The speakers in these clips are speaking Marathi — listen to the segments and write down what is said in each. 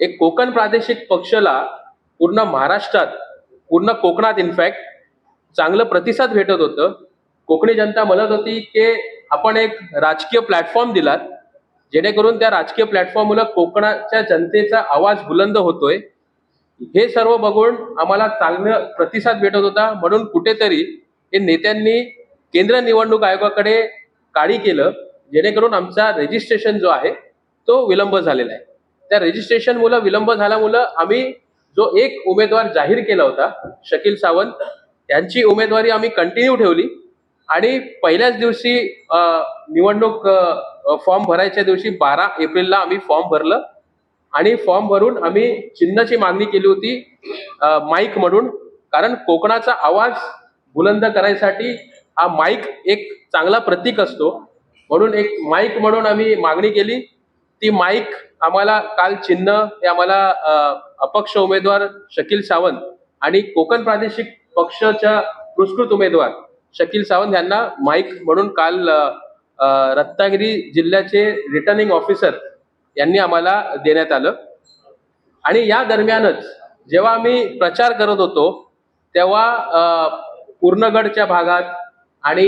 एक कोकण प्रादेशिक पक्षाला पूर्ण महाराष्ट्रात पूर्ण कोकणात इनफॅक्ट चांगलं प्रतिसाद भेटत होतं. कोकणी जनता म्हणत होती की आपण एक राजकीय प्लॅटफॉर्म दिलात जेणेकरून त्या राजकीय प्लॅटफॉर्ममुळे कोकणाच्या जनतेचा आवाज बुलंद होतोय. हे सर्व बघून आम्हाला चांगलं प्रतिसाद भेटत होता. म्हणून कुठेतरी हे नेत्यांनी केंद्र निवडणूक आयोगाकडे काळी केलं जेणेकरून आमचा रेजिस्ट्रेशन जो आहे तो विलंब झालेला आहे. त्या रजिस्ट्रेशन मुलं विलंब झाल्यामुळं आम्ही जो एक उमेदवार जाहीर केला होता शकील सावंत यांची उमेदवारी आम्ही कंटिन्यू ठेवली. आणि पहिल्याच दिवशी निवडणूक फॉर्म भरायच्या दिवशी बारा एप्रिलला आम्ही फॉर्म भरलं. आणि फॉर्म भरून आम्ही चिन्हाची मागणी केली होती माईक म्हणून कारण कोकणाचा आवाज बुलंद करायसाठी हा माईक एक चांगला प्रतीक असतो. म्हणून एक माईक म्हणून आम्ही मागणी केली. ती माईक आम्हाला काल चिन्ह हे आम्हाला अपक्ष उमेदवार शकील सावंत आणि कोकण प्रादेशिक पक्षाच्या पुरस्कृत उमेदवार शकील सावंत यांना माईक म्हणून काल रत्नागिरी जिल्ह्याचे रिटर्निंग ऑफिसर यांनी आम्हाला देण्यात आलं. आणि या दरम्यानच जेव्हा आम्ही प्रचार करत होतो तेव्हा पूर्णगडच्या भागात आणि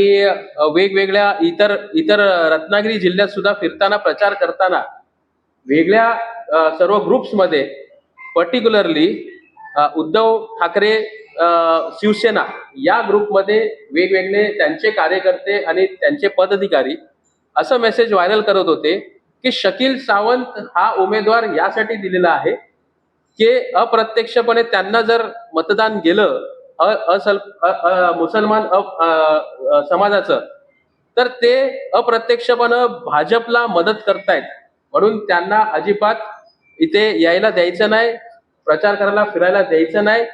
वेगवेगळ्या इतर इतर रत्नागिरी जिल्ह्यात सुद्धा फिरताना प्रचार करताना वेगळ्या सर्व ग्रुप्समध्ये पर्टिक्युलरली उद्धव ठाकरे शिवसेना या ग्रुपमध्ये वेगवेगळे त्यांचे कार्यकर्ते आणि त्यांचे पदाधिकारी असं मेसेज व्हायरल करत होते की शकील सावंत हा उमेदवार यासाठी दिलेला आहे की अप्रत्यक्षपणे त्यांना जर मतदान गेलं अ असल अ- मुसलमान अ- समाजाचं तर ते अप्रत्यक्षपणे भाजपला मदत करतायत. म्हणून त्यांना अजिबात इथे यायला द्यायचं नाही प्रचार करायला फिरायला द्यायचं नाही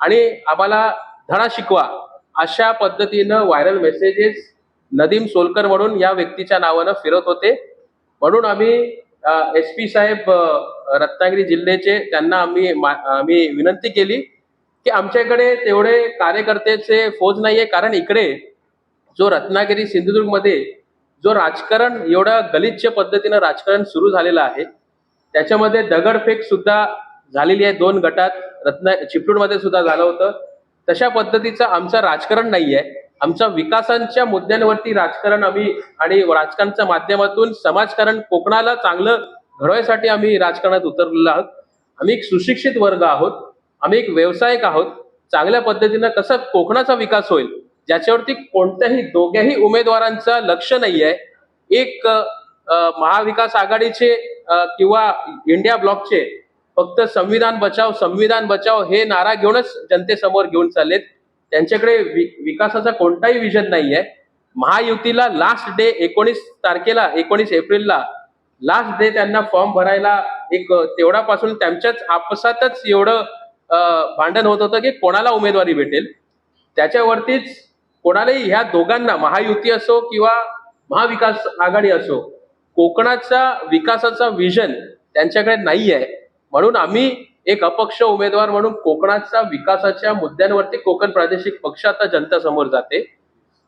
आणि आम्हाला धडा शिकवा अशा पद्धतीनं व्हायरल मेसेजेस नदीम सोलकर म्हणून या व्यक्तीच्या नावानं फिरत होते. म्हणून आम्ही एस पी साहेब रत्नागिरी जिल्ह्याचे त्यांना आम्ही मा- आम्ही विनंती केली की आमच्याकडे तेवढे कार्यकर्त्याचे फौज नाहीये. कारण इकडे जो रत्नागिरी सिंधुदुर्गमध्ये जो राजकारण एवढं गलिच्छ पद्धतीनं राजकारण सुरू झालेलं आहे त्याच्यामध्ये दगडफेक सुद्धा झालेली आहे दोन गटात. रत्ना चिपळूणमध्ये सुद्धा झालं होतं. तशा पद्धतीचं आमचं राजकारण नाही आहे आमच्या विकासांच्या मुद्द्यांवरती राजकारण आम्ही आणि राजकारणच्या माध्यमातून समाजकारण कोकणाला चांगलं घडवायसाठी आम्ही राजकारणात उतरलेलो आहोत. आम्ही एक सुशिक्षित वर्ग आहोत. आम्ही एक व्यावसायिक आहोत. चांगल्या पद्धतीनं कसं कोकणाचा विकास होईल ज्याच्यावरती कोणत्याही दोघ्याही उमेदवारांचं लक्ष नाही आहे एक महाविकास आघाडीचे किंवा इंडिया ब्लॉकचे फक्त संविधान बचाव संविधान बचाव हे नारा घेऊनच जनतेसमोर घेऊन चाललेत. त्यांच्याकडे वि- विकासाचा कोणताही विजन नाही आहे महायुतीला लास्ट डे एकोणीस तारखेला एकोणीस एप्रिलला लास्ट डे त्यांना फॉर्म भरायला एक अ, तेवढापासून त्यांच्याच आपसातच एवढं भांडण होत होतं की कोणाला उमेदवारी भेटेल. त्याच्यावरतीच कोणालाही ह्या दोघांना महायुती असो किंवा महाविकास आघाडी असो कोकणाचा विकासाचा विजन त्यांच्याकडे नाही आहे म्हणून आम्ही एक अपक्ष उमेदवार म्हणून कोकणाचा विकासाच्या मुद्द्यांवरती कोकण प्रादेशिक पक्ष आता जनता समोर जाते.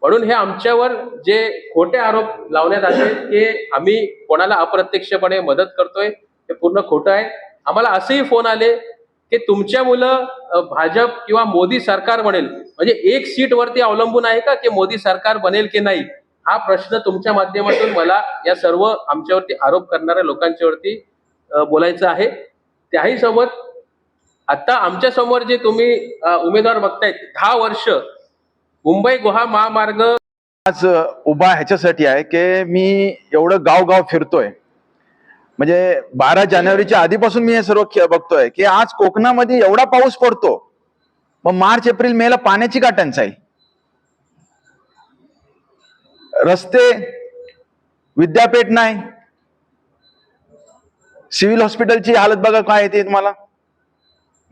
म्हणून हे आमच्यावर जे खोटे आरोप लावण्यात आले की आम्ही कोणाला अप्रत्यक्षपणे मदत करतोय हे पूर्ण खोटं आहे. आम्हाला असेही फोन आले की तुमच्या मुलं भाजप किंवा मोदी सरकार बनेल. म्हणजे एक सीटवरती अवलंबून आहे का की मोदी सरकार बनेल की नाही? हा प्रश्न तुमच्या माध्यमातून मला या सर्व आमच्यावरती आरोप करणाऱ्या लोकांच्यावरती बोलायचं आहे. त्याही सोबत आता आमच्यासमोर जे तुम्ही उमेदवार बघतायत दहा वर्ष मुंबई गुहा महामार्ग आज उभा ह्याच्यासाठी आहे की मी एवढं गाव गाव फिरतोय. म्हणजे बारा जानेवारीच्या आधीपासून मी हे सर्व बघतोय की आज कोकणामध्ये एवढा पाऊस पडतो. मग मार्च एप्रिल मे ला पाण्याची का टंचाई? रस्ते विद्यापीठ नाही. सिव्हिल हॉस्पिटलची हालत बघा काय येते तुम्हाला.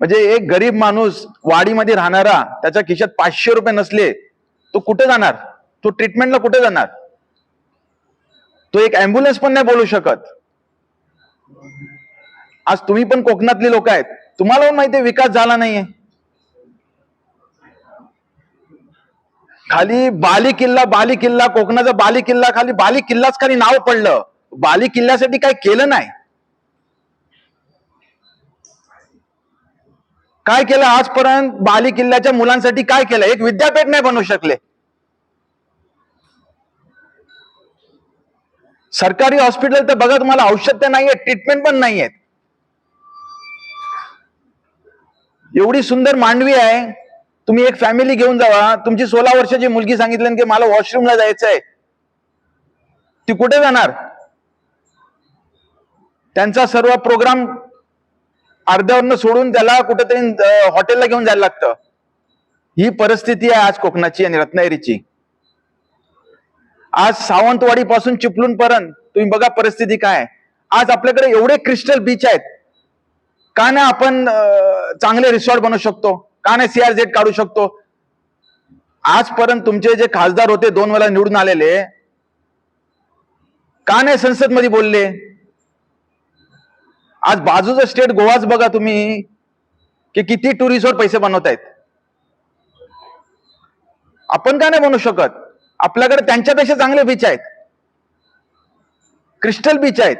म्हणजे एक गरीब माणूस वाडीमध्ये राहणारा त्याच्या खिशात पाचशे रुपये नसले तो कुठे जाणार? तो ट्रीटमेंटला कुठे जाणार? तो एक अँब्युलन्स पण नाही बोलू शकत. आज तुम्ही पण कोकणातली लोक आहेत. तुम्हाला पण माहिती विकास झाला नाहीये. खाली बाली किल्ला बाली किल्ला कोकणाचा बाली किल्ला खाली बाली किल्लाच खाली नाव पडलं. बाली किल्ल्यासाठी काय केलं नाही. काय केलं आजपर्यंत? बाली किल्ल्याच्या मुलांसाठी काय केलं? एक विद्यापीठ नाही बनवू शकले. सरकारी हॉस्पिटल तर बघा तुम्हाला औषध तर आहे ट्रीटमेंट पण नाहीयेत. एवढी सुंदर मांडवी आहे. तुम्ही एक फॅमिली घेऊन जावा. तुमची सोळा वर्षाची मुलगी सांगितलं की मला वॉशरूमला जायचं आहे ती कुठे जाणार? त्यांचा सर्व प्रोग्राम अर्ध्यावरनं सोडून त्याला कुठेतरी हॉटेलला घेऊन जायला लागतं. ही परिस्थिती आहे आज कोकणाची आणि रत्नागिरीची. आज सावंतवाडी पासून चिपळूण पर्यंत तुम्ही बघा परिस्थिती काय आहे. आज आपल्याकडे एवढे क्रिस्टल बीच आहेत. का नाही आपण चांगले रिसॉर्ट बनवू शकतो? का नाही सीआरझेड काढू शकतो? आजपर्यंत तुमचे जे खासदार होते दोन वेळा निवडून आलेले का नाही संसदमध्ये बोलले? आज बाजूचं स्टेट गोवाच बघा तुम्ही की किती टुरिस्टवर पैसे बनवतायत. आपण का नाही बनवू शकत? आपल्याकडे त्यांच्यापेक्षा चांगले बीच आहेत. क्रिस्टल बीच आहेत.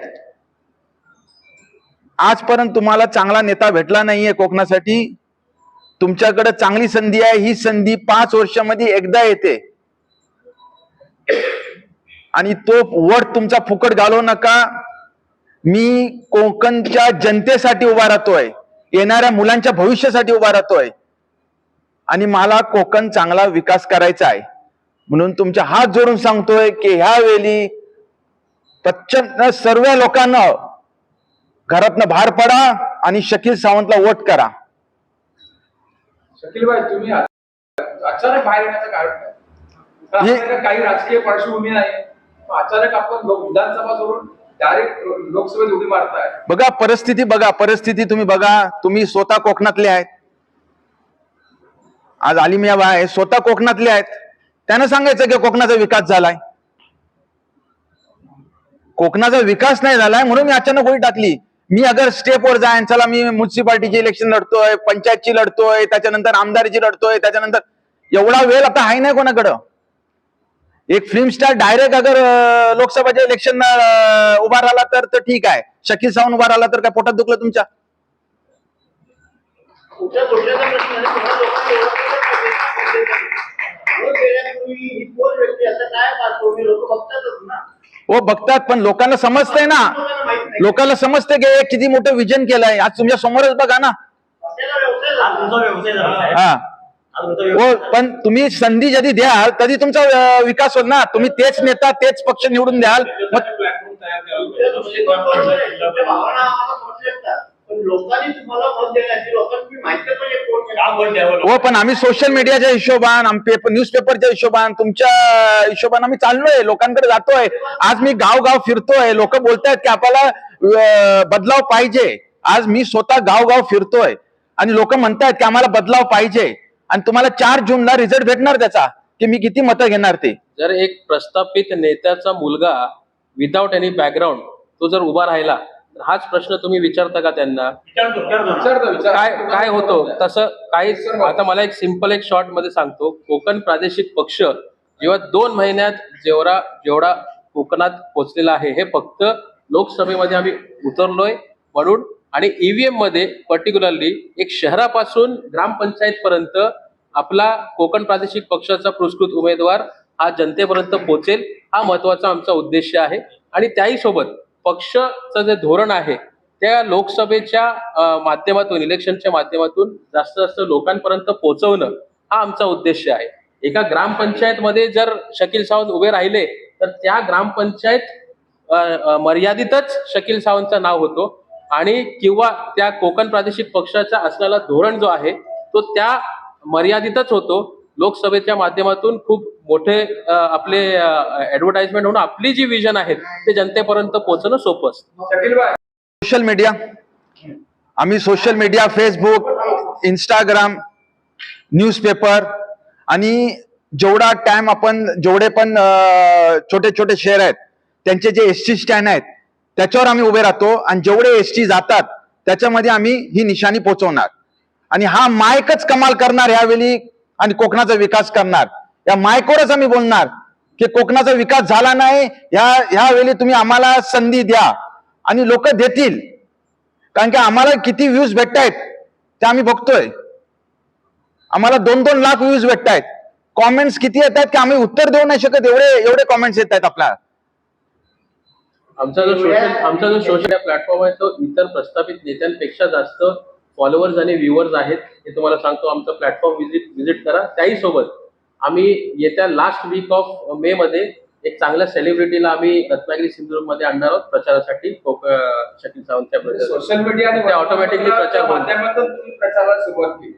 आजपर्यंत तुम्हाला चांगला नेता भेटला नाहीये कोकणासाठी. तुमच्याकडे चांगली संधी आहे ही संधी पाच वर्षामध्ये एकदा येते. आणि तो वट तुमचा फुकट घालवू नका. मी कोकणच्या जनतेसाठी उभा राहतोय. येणाऱ्या मुलांच्या भविष्यासाठी उभा राहतोय. आणि मला कोकण चांगला विकास करायचा आहे. म्हणून तुमच्या हात जोडून सांगतोय की ह्या वेळी प्रचंड सर्व लोकांना घरातनं बाहेर पडा आणि शकील सावंतला वोट करा. शकील भाई तुम्ही अचानक बाहेर येण्याचं कारण हे- काही राजकीय पार्श्वभूमी नाही. अचानक आपण लोक विधानसभा सोडून डायरेक्ट लोकसभेत उडी मारताय. बघा परिस्थिती बघा परिस्थिती तुम्ही बघा. तुम्ही स्वतः कोकणातले आहेत. आज आलिमिया आहे स्वतः कोकणातले आहेत. त्यानं सांगायचं की कोकणाचा विकास झालाय. कोकणाचा विकास नाही झालाय म्हणून मी अचानक उडी टाकली. मी अगर स्टेपवर जाय चला मी म्युन्सिपाल्टीची इलेक्शन लढतोय पंचायतची लढतोय त्याच्यानंतर आमदारीची लढतोय त्याच्यानंतर एवढा वेळ आता आहे नाही कोणाकडं? एक फिल्म स्टार डायरेक्ट अगर लोकसभाच्या इलेक्शन उभा राहिला तर तर ठीक आहे. शकील सावंत उभा राहिला तर काय पोटात दुखलं तुमच्या कुठल्या गोष्टीचा प्रश्न आहे तुम्हाला लोकांनी ओळखलं वोट देण्यापूर्वी ही कोण व्यक्ती असं काय पार्श्वभूमी लोक बघतातच ना हो बघतात पण लोकांना समजतंय ना. लोकांना समजते की हे किती मोठं विजन केलंय. आज तुमच्या समोरच बघा ना. हा. हो पण तुम्ही संधी जरी द्याल तरी तुमचा विकास होईल ना तुम्ही तेच नेता तेच पक्ष निवडून द्याल. लोकांनी तुम्हाला मत देण्याची लोकांनी माहिती हो पण आम्ही सोशल मीडियाच्या हिशोबान आम्ही पेपर न्यूजपेपरच्या हिशोबान तुमच्या हिशोबान आम्ही चाललोय लोकांकडे जातोय. आज मी गाव गाव फिरतोय. लोक बोलतायत की आपल्याला बदलाव पाहिजे. आज मी स्वतः गाव गाव फिरतोय. आणि लोक म्हणतायत की आम्हाला बदलाव पाहिजे. आणि तुम्हाला चार जूनला रिझल्ट भेटणार त्याचा की मी किती मतं घेणार ते. जर एक प्रस्थापित नेत्याचा मुलगा विदाउट एनी बॅकग्राऊंड तो जर उभा राहिला हाच प्रश्न तुम्ही विचारता का त्यांना? काय काय होतं? तसं काहीच आता मला एक सिंपल एक शॉर्टमध्ये सांगतो. कोकण प्रादेशिक पक्ष जेव्हा दोन महिन्यात जेवढा जेवढा कोकणात पोहोचलेला आहे हे फक्त लोकसभेमध्ये आम्ही उतरलोय म्हणून आणि ईव्हीएममध्ये पर्टिक्युलरली एक शहरापासून ग्रामपंचायत पर्यंत आपला कोकण प्रादेशिक पक्षाचा पुरस्कृत उमेदवार हा जनतेपर्यंत पोहोचेल हा महत्त्वाचा आमचा उद्देश आहे. आणि त्याही सोबत पक्षचं जे धोरण आहे त्या लोकसभेच्या माध्यमातून इलेक्शनच्या माध्यमातून जास्त जास्त लोकांपर्यंत पोहोचवणं हा आमचा उद्देश आहे. एका ग्रामपंचायतमध्ये जर शकील सावंत उभे राहिले तर त्या ग्रामपंचायत मर्यादितच शकील सावंतचं नाव होतो आणि किंवा त्या कोकण प्रादेशिक पक्षाचा असलेला धोरण जो आहे तो त्या मर्यादितच होतो. लोकसभेच्या माध्यमातून खूप मोठे आपले ऍडव्हर्टाइजमेंट होऊन आपली जी विजन आहेत ते जनतेपर्यंत पोहोचणं सोपं असतं. Social media. आम्ही social media Facebook Instagram newspaper आणि जेवढा टाइम आपण जेवढे पण छोटे छोटे शहर आहेत त्यांचे जे एस टी स्टँड आहेत त्याच्यावर आम्ही उभे राहतो आणि जेवढे एस टी जातात त्याच्यामध्ये आम्ही ही निशाणी पोहोचवणार. आणि हा मायकच कमाल करणार यावेळी आणि कोकणाचा विकास करणार. या मायकोरच आम्ही बोलणार की कोकणाचा विकास झाला नाही ह्या ह्यावेळी तुम्ही आम्हाला संधी द्या. आणि लोक देतील. कारण की आम्हाला किती व्ह्यूज भेटतायत ते आम्ही बघतोय. आम्हाला दोन दोन लाख व्ह्यूज भेटत आहेत कॉमेंट्स किती येत आहेत की आम्ही उत्तर देऊ नाही शकत एवढे एवढे कॉमेंट्स येत आहेत आपल्या आमचा जो सोशल आमचा जो सोशल प्लॅटफॉर्म आहे तो इतर प्रस्थापित नेत्यांपेक्षा जास्त फॉलोअर्स आणि व्ह्युअर्स आहेत हे तुम्हाला सांगतो. आमचा प्लॅटफॉर्म विजिट विजिट करा. त्याही सोबत आम्ही येत्या लास्ट वीक ऑफ मे मध्ये एक चांगल्या सेलिब्रिटीला आम्ही रत्नागिरी सिंधुदुर्गमध्ये आणणार आहोत. प्रचारासाठी Shakil Sawant social media automatically प्रचार होईल. माध्यमातून प्रचाराला सुरुवात केली.